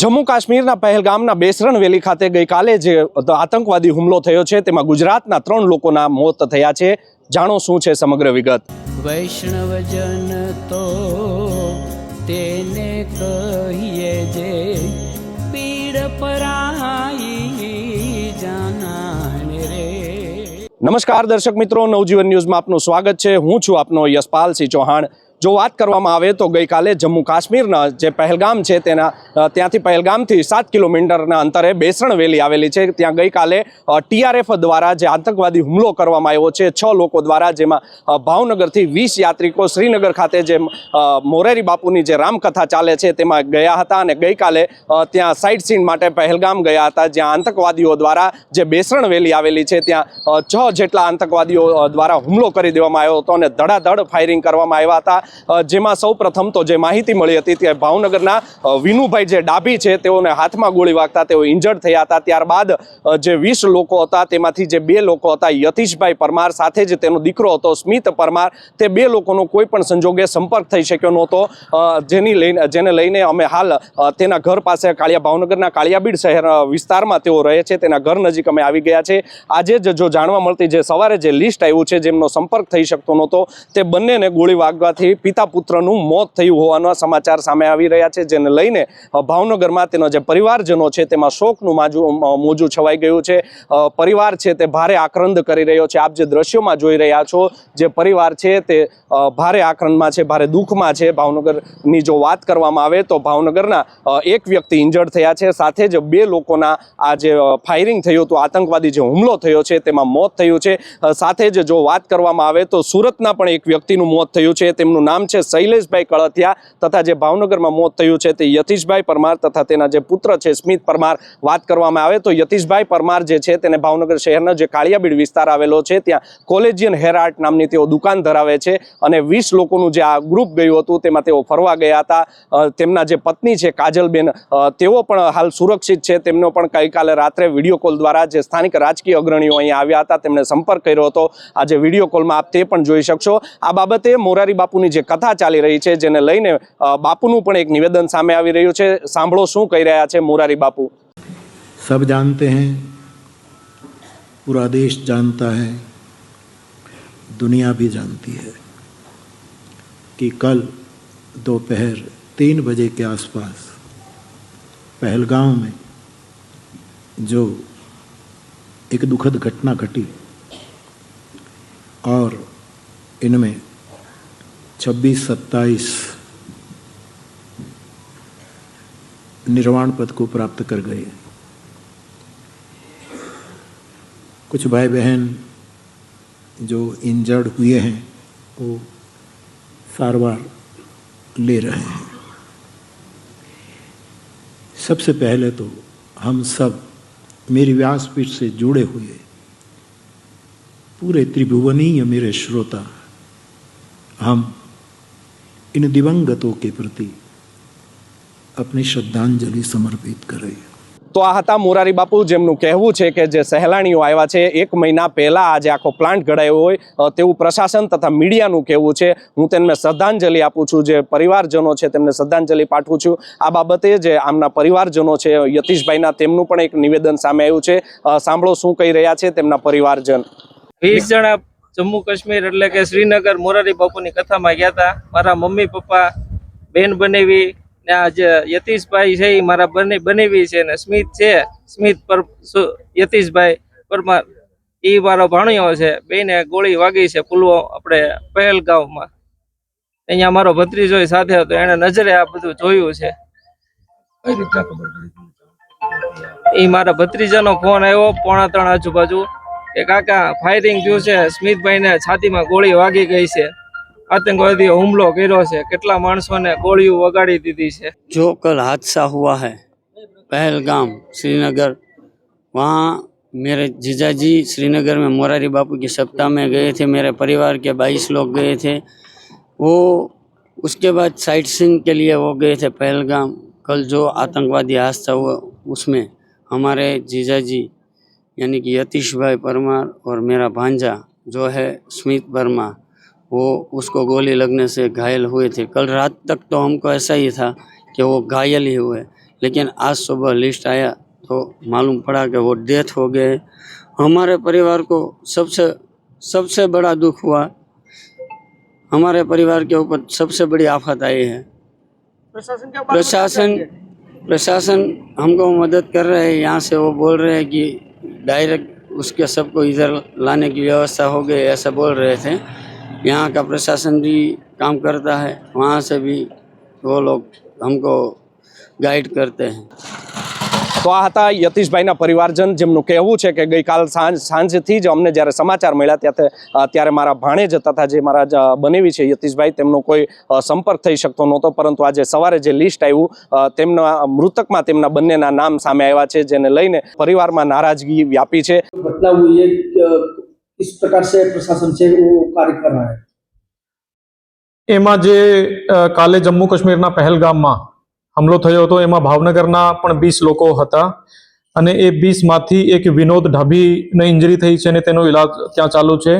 જમ્મુ કાશ્મીરના પહેલગામના બેસરણ વેલી ખાતે ગઈકાલે જે આતંકવાદી હુમલો થયો છે, તેમાં ગુજરાતના ત્રણ લોકોના મોત થયા છે. જાણો શું છે સમગ્ર વિગત? વૈષ્ણવજન તો તેને કહીએ જે નમસ્કાર દર્શક મિત્રો નવજીવન ન્યૂઝમાં આપનું સ્વાગત છે. હું છું આપનો યશપાલસિંહ ચૌહાણ. જો વાત કરવામાં આવે તો ગઈકાલે જમ્મુ કાશ્મીરના જે પહેલગામ છે તેના ત્યાંથી પહેલગામથી સાત કિલોમીટરના અંતરે બેસરણ વેલી આવેલી છે. ત્યાં ગઈકાલે ટીઆરએફ દ્વારા જે આતંકવાદી હુમલો કરવામાં આવ્યો છે, છ લોકો દ્વારા, જેમાં ભાવનગરથી વીસ યાત્રિકો, શ્રીનગર ખાતે જે મોરેરી બાપુની જે રામકથા ચાલે છે તેમાં ગયા હતા અને ગઈકાલે ત્યાં સાઇટ સીન માટે પહેલગામ ગયા હતા, જ્યાં આતંકવાદીઓ દ્વારા જે બેસરણ વેલી આવેલી છે, ત્યાં છ જેટલા આતંકવાદીઓ દ્વારા હુમલો કરી દેવામાં આવ્યો હતો અને ધડાધડ ફાયરિંગ કરવામાં આવ્યા હતા. જેમાં સૌ પ્રથમ તો જે માહિતી મળી હતી તે ભાવનગરના વિનુભાઈ જે ડાભી છે, તેઓને હાથમાં ગોળી વાગતા તેઓ ઇન્જર્ડ થયા હતા. ત્યારબાદ જે વીસ લોકો હતા, તેમાંથી જે બે લોકો હતા, યતીશભાઈ પરમાર સાથે જ તેનો દીકરો હતો, સ્મિત પરમાર, તે બે લોકોનો કોઈ પણ સંજોગે સંપર્ક થઈ શક્યો નહોતો. જેની લઈને, જેને લઈને અમે હાલ તેના ઘર પાસે કાળિયા, ભાવનગરના કાળિયાબીડ શહેર વિસ્તારમાં તેઓ રહે છે, તેના ઘર નજીક અમે આવી ગયા છે. આજે જ જો જાણવા મળતી જે સવારે જે લિસ્ટ આવ્યું છે, જેમનો સંપર્ક થઈ શકતો નહોતો, તે બંનેને ગોળી વાગવાથી પિતા પુત્રનું મોત થયું હોવાના સમાચાર સામે આવી રહ્યા છે, જેને લઈને ભાવનગરમાં તેનો જે પરિવારજનો છે, તેમાં શોકનું માજુ મોજું છવાઈ ગયું છે. પરિવાર છે તે ભારે આક્રંદ કરી રહ્યો છે. આપ જે દ્રશ્યોમાં જોઈ રહ્યા છો, જે પરિવાર છે તે ભારે આક્રંદમાં છે, ભારે દુઃખમાં છે. ભાવનગરની જો વાત કરવામાં આવે તો ભાવનગરના એક વ્યક્તિ ઇન્જર્ડ થયા છે. સાથે જ બે લોકોના આ જે ફાયરિંગ થયું હતું, આતંકવાદી જે હુમલો થયો છે, તેમાં મોત થયું છે. સાથે જ જો વાત કરવામાં આવે તો સુરતના પણ એક વ્યક્તિનું મોત થયું છે. તેમનું નામ છે શૈલેષભાઈ કળથિયા તથા જે ભાવનગરમાં મોત થયું છે તે યતીશભાઈ પરમાર તથા તેના જે પુત્ર છે સ્મિત પરમાર વાત કરવામાં આવે તો યતીશભાઈ પરમાર જે છે તેને ભાવનગર શહેરનો જે કાળિયાબીડ વિસ્તાર આવેલો છે, ત્યાં કોલેજિયન હેર આર્ટ નામની તેઓ દુકાન ધરાવે છે અને વીસ લોકોનું જે આ ગ્રુપ ગયું હતું તેમાં તેઓ ફરવા ગયા હતા. તેમના જે પત્ની છે કાજલબેન તેઓ પણ હાલ સુરક્ષિત છે. તેમનો પણ ગઈકાલે રાત્રે વીડિયો કોલ દ્વારા જે સ્થાનિક રાજકીય અગ્રણીઓ અહીંયા આવ્યા હતા, તેમણે સંપર્ક કર્યો હતો. આજે વીડિયો કોલમાં આપ તે પણ જોઈ શકશો. આ બાબતે મોરારી બાપુની જે કથા ચાલી રહી છે જેને લઈને અ, બાપુનું પણ એક નિવેદન સામે આવી રહ્યું છે સાંભળો શું કહી રહ્યા છે મોરારી બાપુ सब जानते हैं पूरा देश जानता है दुनिया भी जानती है कि कल दोपहर तीन बजे के आसपास पहलगांव में जो एक दुखद घटना घटी और इनमें 26 सत्ताईस निर्वाण पद को प्राप्त कर गए। कुछ भाई बहन जो इंजर्ड हुए हैं, वो सारवार ले रहे हैं। सबसे पहले तो हम सब मेरी व्यासपीठ से जुड़े हुए, पूरे त्रिभुवनीय मेरे श्रोता, हम इन दिवंगतों के प्रति अपनी श्रद्धांजलि समर्पित करें તો આ હતા મોરારી બાપુ જેમનું કહેવું છે કે જે સહેલાણીઓ આવ્યા છે એક મહિના પહેલા આજે આખો પ્લાન્ટ ઘડાયો હોય અ, તેવું પ્રશાસન તથા મીડિયાનું કહેવું છે હું તેમને શ્રદ્ધાંજલિ આપું છું જે પરિવારજનો છે તેમને શ્રદ્ધાંજલિ પાઠવું છું આ બાબતે જે આમના પરિવારજનો છે યતીશભાઈના તેમનું પણ એક નિવેદન સામે આવ્યું છે અ, સાંભળો શું કહી રહ્યા છે તેમના પરિવારજન વીસ જણા જમ્મુ કાશ્મીર એટલે કે શ્રીનગર મોરારી બાપુની કથામાં ગયા હતા. મારા મમ્મી પપ્પા બેન બનેવી ને આ જે યતીશભાઈ છે એ મારા બને બનેવી છે ને સ્મિત છે સ્મિત પર યતીશભાઈ પરમાર એ મારો ભાણિયો છે. બેને ગોળી વાગી છે પુલવો આપણે પહેલગાંવમાં અહીંયા મારો ભત્રીજો સાથે હતો એને નજરે આ બધું જોયું છે. એ મારા ભત્રીજાનો ફોન આવ્યો પોણા ત્રણ આજુબાજુ. કે કાકા ફાયરિંગ થયું છે સ્મિતભાઈને છાતીમાં ગોળી વાગી ગઈ છે આતંકવાદીઓ હુમલો કર્યો છે કેટલા માણસોને ગોળીઓ વગાડી દીધી છે जो कल हादसा हुआ है पहलगाम श्रीनगर वहाँ मेरे जीजाजी श्रीनगर में मोरारी बापू की सप्ताह में गए थे मेरे परिवार के बाईस लोग गए थे वो उसके बाद साइट सीइंग के लिए वो गए थे पहलगाम कल जो आतंकवादी हादसा हुआ उसमें हमारे जीजाजी यानी कि यतीश भाई परमार और मेरा भांजा जो है स्मित वर्मा वो उसको गोली लगने से घायल हुए थे। कल रात तक तो हमको ऐसा ही था कि वो घायल ही हुए लेकिन आज सुबह लिस्ट आया तो मालूम पड़ा कि वो डेथ हो गए। हमारे परिवार को सबसे सबसे बड़ा दुख हुआ हमारे परिवार के ऊपर सबसे बड़ी आफत आई है। प्रशासन प्रशासन हमको मदद कर रहे हैं। यहाँ से वो बोल रहे हैं कि डायरेक्ट उसके सबको इधर लाने की व्यवस्था हो गई, ऐसा बोल रहे थे। यहाँ का प्रशासन भी काम करता है, वहाँ से भी वो लोग हमको गाइड करते हैं। તો આ હતા યતીશભાઈના પરિવારજન જેમનું કહેવું છે કે ગઈકાલ સાંજ સાંજથી જ અમને જ્યારે સમાચાર મળ્યા ત્યારે અ, ત્યારે મારા ભાણેજ તથા જે મારા જ બનેવી છે યતીશભાઈ તેમનો કોઈ અ, સંપર્ક થઈ શકતો નહોતો પરંતુ આજે સવારે જે લિસ્ટ આવ્યું અ, તેમના મૃતકમાં તેમના બંનેના નામ સામે આવ્યા છે જેને લઈને પરિવારમાં નારાજગી વ્યાપી છે घटना हुई है कि किस प्रकार से प्रशासन से वो कार्य कर रहा है એમાં જે અ, કાલે જમ્મુ કાશ્મીરના પહેલગામમાં હુમલો થયો હતો. એમાં ભાવનગરના પણ વીસ લોકો હતા અને એ વીસમાંથી એક વિનોદ ઢાભીને ઇન્જરી થઈ છે અને તેનો ઇલાજ ત્યાં ચાલુ છે.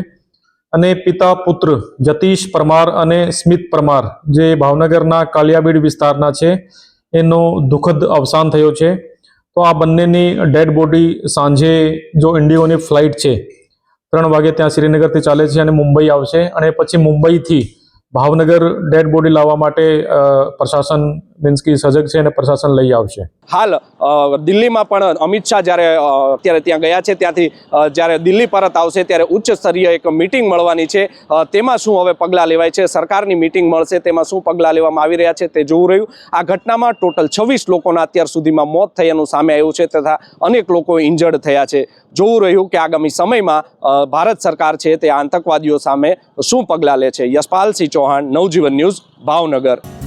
અને પિતા પુત્ર જતીશ પરમાર અને સ્મિત પરમાર જે ભાવનગરના કાલિયાબીડ વિસ્તારના છે, એનો દુઃખદ અવસાન થયો છે. તો આ બંનેની ડેડ બોડી સાંજે જો ઇન્ડિગોની ફ્લાઇટ છે, ત્રણ વાગે ત્યાં શ્રીનગરથી ચાલે છે અને મુંબઈ આવશે અને પછી મુંબઈથી ભાવનગર ડેડ બોડી લાવવા માટે પ્રશાસન મીન્સ કે સજગ છે અને પ્રશાસન લઈ આવશે. હાલ દિલ્હીમાં પણ અમિત શાહ જ્યારે અત્યારે ત્યાં ગયા છે, ત્યાંથી જ્યારે દિલ્હી પરત આવશે ત્યારે ઉચ્ચ સ્તરીય એક મિટિંગ મળવાની છે. તેમાં શું હવે પગલાં લેવાય છે? સરકારની મિટિંગ મળશે, તેમાં શું પગલાં લેવામાં આવી રહ્યા છે તે જોવું રહ્યું. આ ઘટનામાં ટોટલ છવ્વીસ લોકોના અત્યાર સુધીમાં મોત થયાનું સામે આવ્યું છે તથા અનેક લોકો ઇન્જર્ડ થયા છે. જોવું રહ્યું કે આગામી સમયમાં ભારત સરકાર છે તે આતંકવાદીઓ સામે શું પગલાં લે છે? યશપાલસિંહ ચૌહાણ, નવજીવન ન્યૂઝ, ભાવનગર.